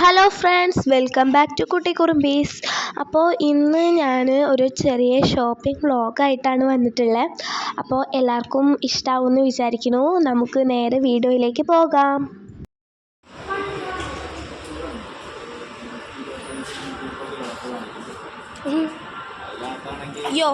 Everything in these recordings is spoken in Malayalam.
Hello friends welcome back to Kutti Kurumbees അപ്പോൾ ഇന്ന് ഞാൻ ഒരു ചെറിയ ഷോപ്പിംഗ് വ്ളോഗായിട്ടാണ് വന്നിട്ടുള്ളത് അപ്പോൾ എല്ലാവർക്കും ഇഷ്ടമാവുമെന്ന് വിചാരിക്കുന്നു. നമുക്ക് നേരെ വീഡിയോയിലേക്ക് പോകാം. യോ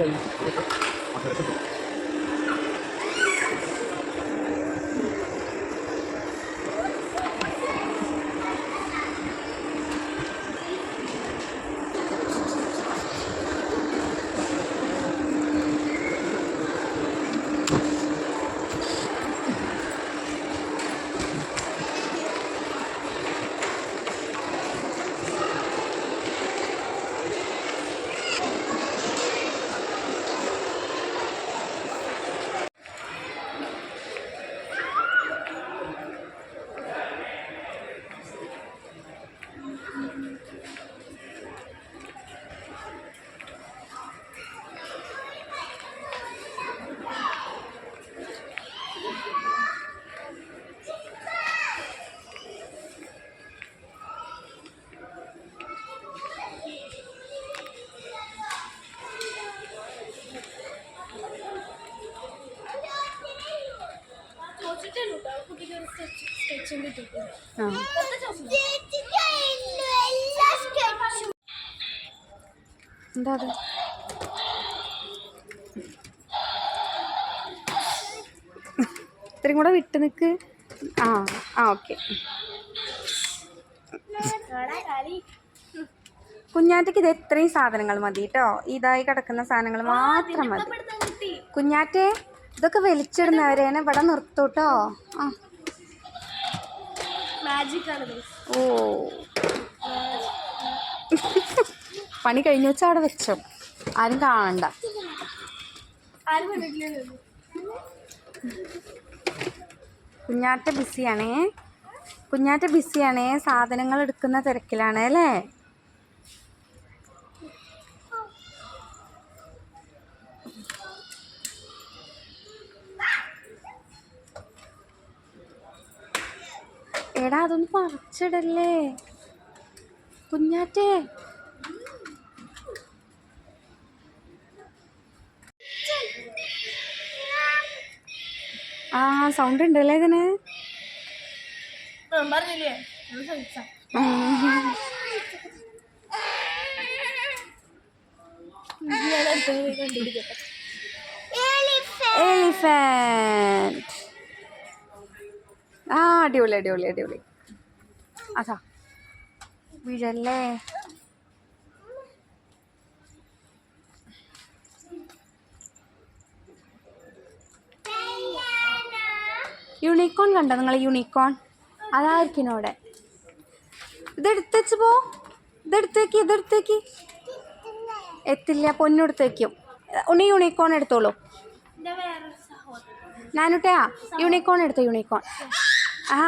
del... എന്താ ഇത്രയും കൂടെ വിട്ട് നിക്ക്. ആ ആ ഓക്കെ. കുഞ്ഞാറ്റയ്ക്ക് ഇത് എത്രയും സാധനങ്ങൾ മതി കേട്ടോ ഇതായി കിടക്കുന്ന സാധനങ്ങൾ മാത്രം മതി. കുഞ്ഞാറ്റെ ഇതൊക്കെ വലിച്ചിടുന്നവരേനെ ഇവിടെ നിർത്തൂട്ടോ ആ. ഓ. പണി കഴിഞ്ഞു വെച്ചാൽ അവിടെ വെച്ചോ. ആരും കാണണ്ട. കുഞ്ഞാറ്റ ബിസിയാണേ. കുഞ്ഞാറ്റ ബിസിയാണേ. സാധനങ്ങൾ എടുക്കുന്ന തിരക്കിലാണ് അല്ലേ? എടാ അതൊന്ന് പറിച്ചിടല്ലേ കുഞ്ഞാറ്റേ. ആ സൗണ്ട് ഉണ്ട് ഉണ്ടല്ലേ ഇതിന് എലിഫന്റ് ആ അടിപൊളി അടിപൊളി അടിപൊളി. അതാ. വീഴല്ലേ? യൂണിക്കോൺ കണ്ടോ നിങ്ങൾ യൂണിക്കോൺ? അതായിരിക്കും അവിടെ. ഇതെടുത്തേച്ച് പോ. ഇതെടുത്തേക്ക് ഇതെടുത്തേക്ക് എത്തില്ല പൊന്നെടുത്തേക്കും ഉണ്ണി യൂണിക്കോൺ എടുത്തോളൂ. നാനുട്ടയാ യൂണിക്കോൺ എടുത്തോ യൂണിക്കോൺ. ആ.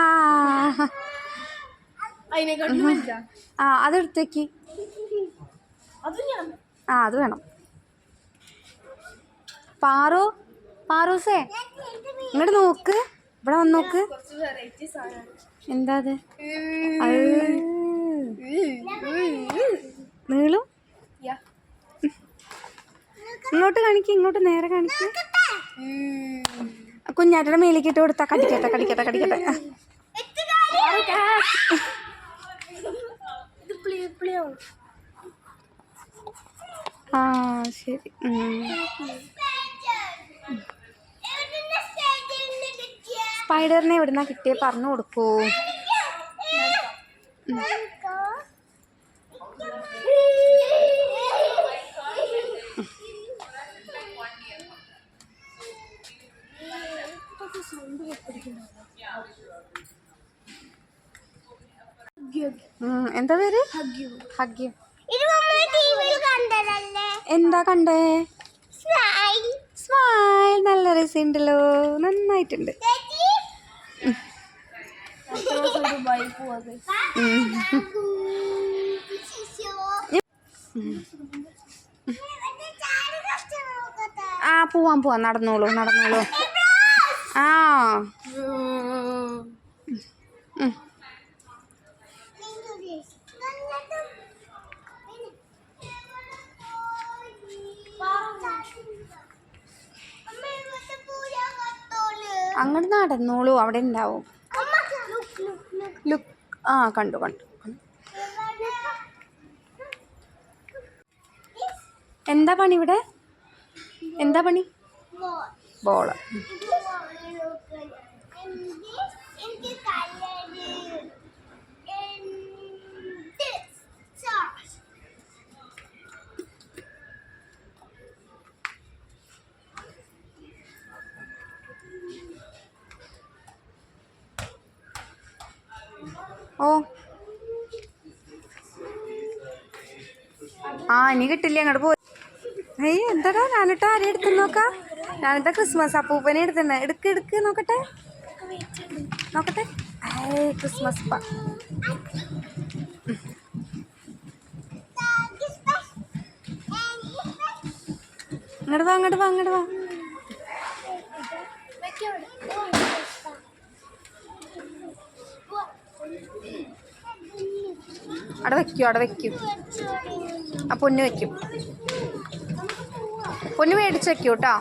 അതെടുത്തേക്ക്. അത് ആ അത് വേണം. പാറു പാറൂസേ ഇങ്ങോട്ട് നോക്ക്. ഇവിടെ വന്ന് നോക്ക്. എന്താ അത്? നീളും? ഇങ്ങോട്ട് കാണിക്ക് ഇങ്ങോട്ട് നേരെ കാണിക്ക്. കുഞ്ഞാറ്റയുടെ മേലേക്ക് ഇട്ട് കൊടുത്താ കടിക്കട്ടെ കടിക്കട്ടെ കടിക്കട്ടെ. ആ ശരി. സ്പൈഡറിനെ എവിടുന്നാ കിട്ടിയേ? പറഞ്ഞു കൊടുക്കൂ. എന്താ പേര്? എന്താ കണ്ടേ? സ്മൈൽ നല്ല രസമുണ്ടല്ലോ. നന്നായിട്ടുണ്ട്. ആ പോവാൻ പോവാൻ നടന്നോളൂ നടന്നോളൂ. ആ. അങ്ങോട്ട് നടന്നോളൂ അവിടെ ഉണ്ടാവും ലുക്ക് ആ കണ്ടു കണ്ടു എന്താ പണി ഇവിടെ? എന്താ പണി? ബോൾ. കിട്ടില്ല അങ്ങോട്ട് പോയി. അയ്യ എന്താടാ? ഞാനിട്ട് ആരെയും എടുത്തു നോക്കാം? ഞാനിട്ട് ക്രിസ്മസ് അപ്പൂപ്പനെ എടുത്തുണ്ട് എടുക്ക് എടുക്ക് നോക്കട്ടെ. നോക്കട്ടെ. ഏയ് ക്രിസ്മസ് പ ഇങ്ങോട്ട് വാ അങ്ങോട്ട് വാ അങ്ങോട്ട് വാ. അവിടെ വെക്കൂ അവിടെ വെക്കൂ. ആ പൊന്ന് വെക്കും. പൊന്ന് മേടിച്ച് വെക്കൂ കേട്ടോ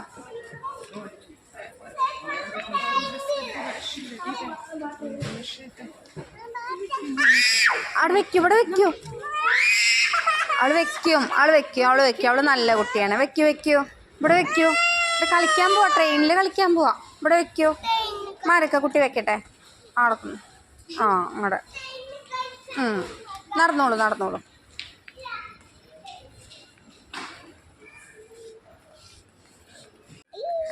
അവിടെ വെക്കൂ ഇവിടെ വെക്കൂ. അവൾ വെക്കും അവൾ വെക്കും അവൾ വെക്കും. അവൾ നല്ല കുട്ടിയാണ്. വെക്കൂ വെക്കൂ. ഇവിടെ വെക്കൂ. ഇവിടെ കളിക്കാൻ പോവാ ട്രെയിനിൽ കളിക്കാൻ പോവാ. ഇവിടെ വെക്കൂ. മാരക്ക കുട്ടി വെക്കട്ടെ. അവിടെ. ആ ഉം. നടന്നോളൂ നടന്നോളൂ.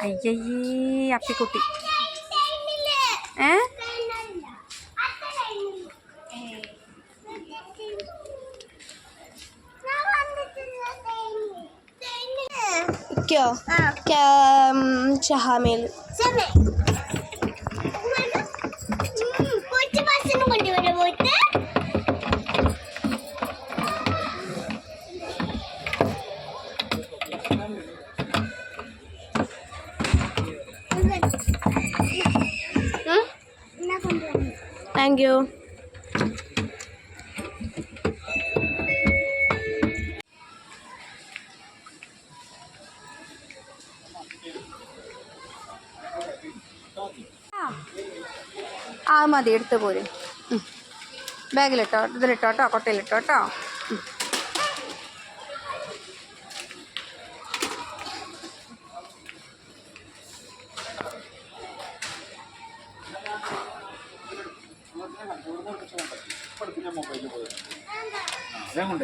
അയ്യയ്യേ അപ്പിക്കുട്ടി. ഏ? ക്യോ ചഹാമേൽ പോയിട്ട് ബസ്സിന് കൊണ്ടുവരാം പോയിട്ട് എന്നാ കൊണ്ടുവന്നു താങ്ക് യു ആ മതി എടുത്തു പോരും. ബാഗിലിട്ടോ ഇതിലിട്ടോ കേട്ടോ കൊട്ടയിലിട്ടോ കേട്ടോ. ഉം. അതേ വേണ്ട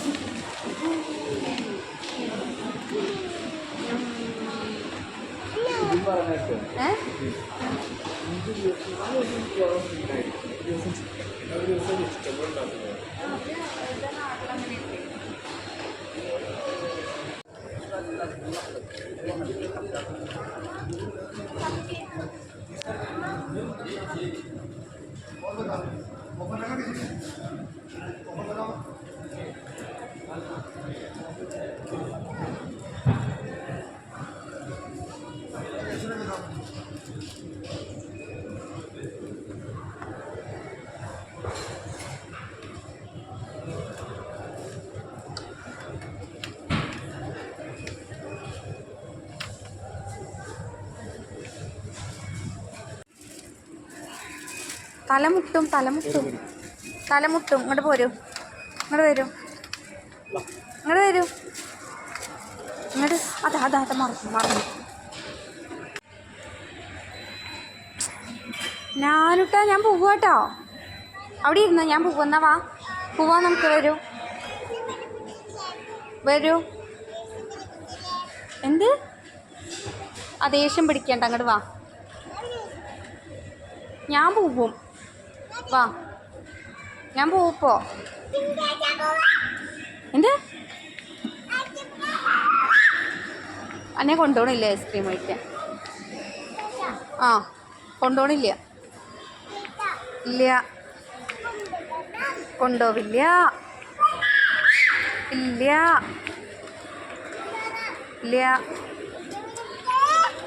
കയറ്റിക്കൂട്ടി ഏ തലമുട്ടും തലമുട്ടും. തലമുട്ടും. ഇങ്ങോട്ട് പോരൂ. ഇങ്ങോട്ട് വരൂ. ഇങ്ങോട്ട് വരൂ. ഇങ്ങോട്ട്. അതാ അതാ അതാ മറന്നു മറന്നു. ഞാനിട്ടാ ഞാൻ പോവാട്ടോ അവിടെ ഇരുന്നോ? ഞാൻ പോവുന്ന വാ. പോവാ നമുക്ക്. വരൂ. വരൂ. എന്ത്? ആ ദേഷ്യം പിടിക്കണ്ട. അങ്ങോട്ട് വാ. ഞാൻ പോവും. വാ. ഞാൻ പോപ്പോ എന്ത്? എന്നെ കൊണ്ടുപോകണില്ല ഐസ്ക്രീം കഴിക്കാൻ? ആ കൊണ്ടുപോകണില്ല ഇല്ല. കൊണ്ടുപോവില്ല ഇല്ല. ഇല്ല.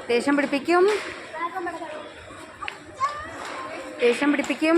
ദേഷ്യം പിടിപ്പിക്കും. ദേഷ്യം പിടിപ്പിക്കും.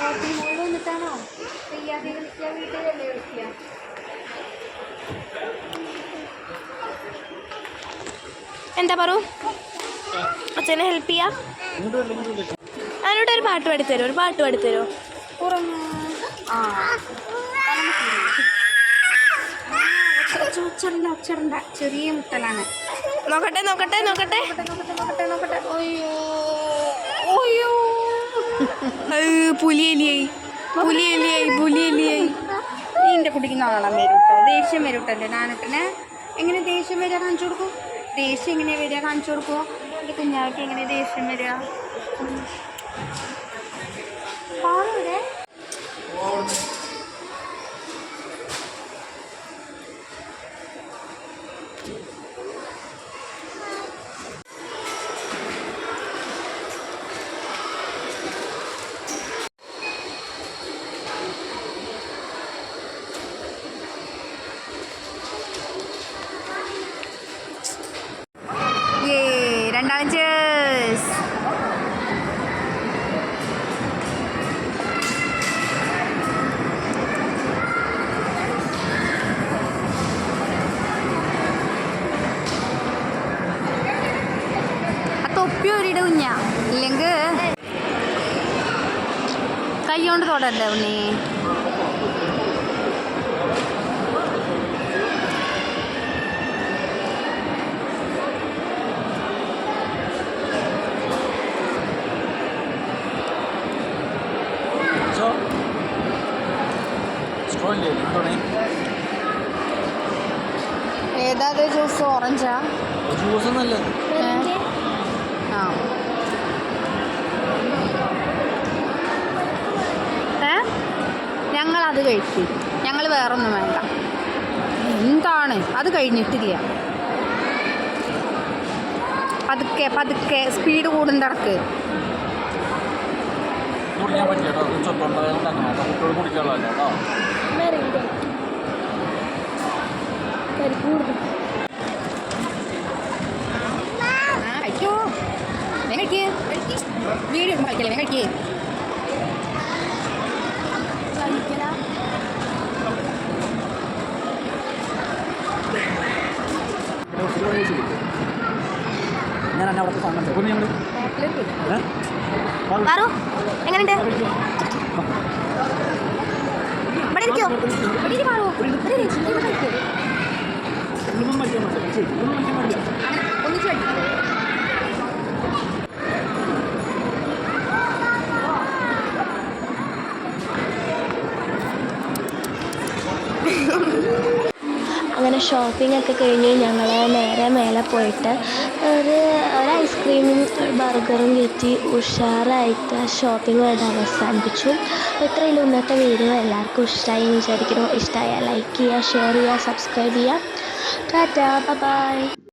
വന്നിട്ടാണോ? വീട്ടിലല്ലേ എന്താ പറു? അച്ഛനെ ഹെൽപ്പ് ചെയ്യാ. അതിനോട് ഒരു പാട്ട് പാടിത്തരോ ഒരു പാട്ട് പാടിത്തരോ? ഉറങ്ങ്. ആ. ഒച്ചടണ്ട ഒച്ചടണ്ട ചെറിയ മുട്ടലാണ്. നോക്കട്ടെ നോക്കട്ടെ നോക്കട്ടെ. നോക്കട്ടെ നോക്കട്ടെ നോക്കട്ടെ ഓയ്യോ അയ്യോ. പുലിയലിയായി. പുലിയലിയായി പുലിയലിയായി. എന്റെ കുട്ടിക്ക് നാളെ വരും കേട്ടോ ദേഷ്യം വരും കേട്ടോ നാനട്ടനെ. എങ്ങനെ ദേഷ്യം വരിക കാണിച്ചു കൊടുക്കും? ദേഷ്യം എങ്ങനെ വരിക കാണിച്ചു കൊടുക്കുമോ എന്റെ കുഞ്ഞാവയ്ക്ക് എങ്ങനെ ദേഷ്യം വരിക? ആ തൊപ്പി ഒരിട കുഞ്ഞ ഇല്ലെങ്കിൽ കൈ കൊണ്ട് തൊടല്ലേ ഉണ്ണി? Scrolli, non ഏതാ ജ്യൂസ്? ഓറഞ്ചാ? ജ്യൂസ് ആ. ഏ ഞങ്ങളത് കഴിക്കും ഞങ്ങൾ വേറൊന്നും വേണ്ട. എന്താണ്? അത് കഴിഞ്ഞിട്ടില്ല. പതുക്കെ പതുക്കെ. സ്പീഡ് കൂടുന്ന ഇടയ്ക്ക് കുടിക്കാൻ പറ്റില്ല കേട്ടോ. ചൊട്ടുണ്ടാകാൻ ഉണ്ടാക്കണം കുട്ടികൾ കുടിക്കാനുള്ളതല്ല കേട്ടോ ആ കഴിക്കോ. വേഗം കഴിക്കേ. വീഡിയോ കളിക്കല്ലേ വേഗം കഴിക്കേ. ഞാൻ എന്നെ അവിടുത്തെ സാധനം 할게요. 우리 바로 우리 진행을 할게요. 물만만 잡아서 같이 물만 잡아서. 아, 언니 잘 돼. അങ്ങനെ ഷോപ്പിംഗ് ഒക്കെ കഴിഞ്ഞ് ഞങ്ങൾ നേരെ മേലെ പോയിട്ട് ഒരു ഒരു ഐസ്ക്രീമും ബർഗറും കയറ്റി ഉഷാറായിട്ട് ഷോപ്പിംഗ് വേണ്ട അവസാനിപ്പിച്ചു. ഇത്രയും ഇന്നത്തെ വീഡിയോ എല്ലാവർക്കും ഇഷ്ടമായി എന്ന് വിചാരിക്കുന്നു. ഇഷ്ടമായാൽ ലൈക്ക് ചെയ്യുക ഷെയർ ചെയ്യുക സബ്സ്ക്രൈബ് ചെയ്യുക. Tata bye